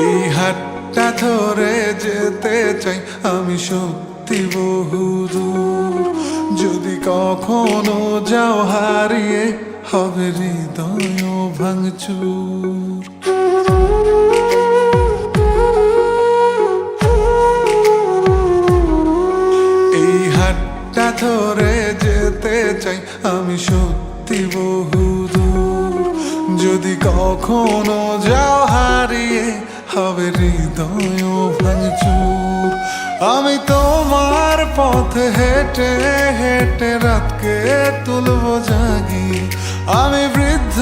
এই হাতটা ধরে যেতে চাই, আমি সত্যি বহুদূর যদি কখনো যাও হারিয়ে হবে হৃদয় ভাঙচুর। এই হাতটা ধরে যেতে চাই, আমি সত্যি বহুদূর যদি কখনো যাও হারিয়ে হবে হৃদয় ভাঙচুর। আমি তোমার পথে হেঁটে হেঁটে রাতকে তুলব জাগি। আমি বৃদ্ধ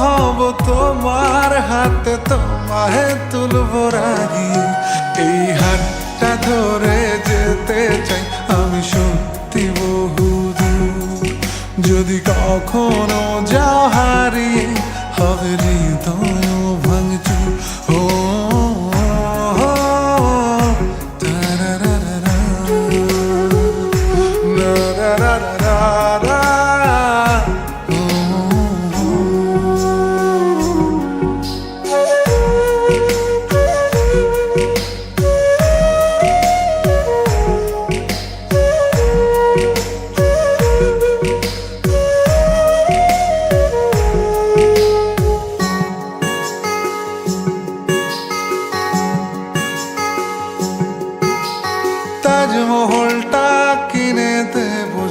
হব তোমার হাতে, তোমায় তুলব রাগি। এই হাতটা ধরে যেতে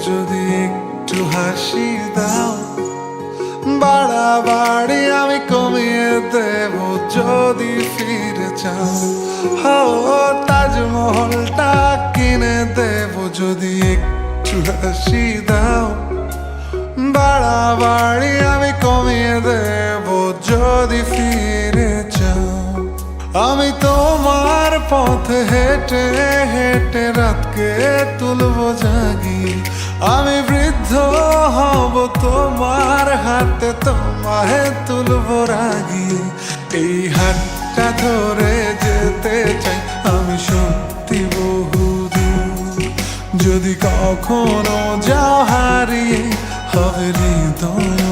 যদি একটু হাসি দাও। বাড়াবাড়ি আমি কমিয়ে দেব যদি ফিরে চাও। হো তাজমহলটা কিনে দেব যদি একটু হাসি দাও। বাড়াবাড়ি আমি কমিয়ে দেব যদি ফিরে চাও। আমি তোমার পথ হেঁটে হেঁটে রাতকে তুলবো জাগি আমি বৃদ্ধ হব, তোমার হাতে তোমায় তুলব রাগি। এই হাতটা ধরে যেতে চাই আমি সত্যি বহুদূর যদি কখনো যা হারিয়ে, হবে হৃদয়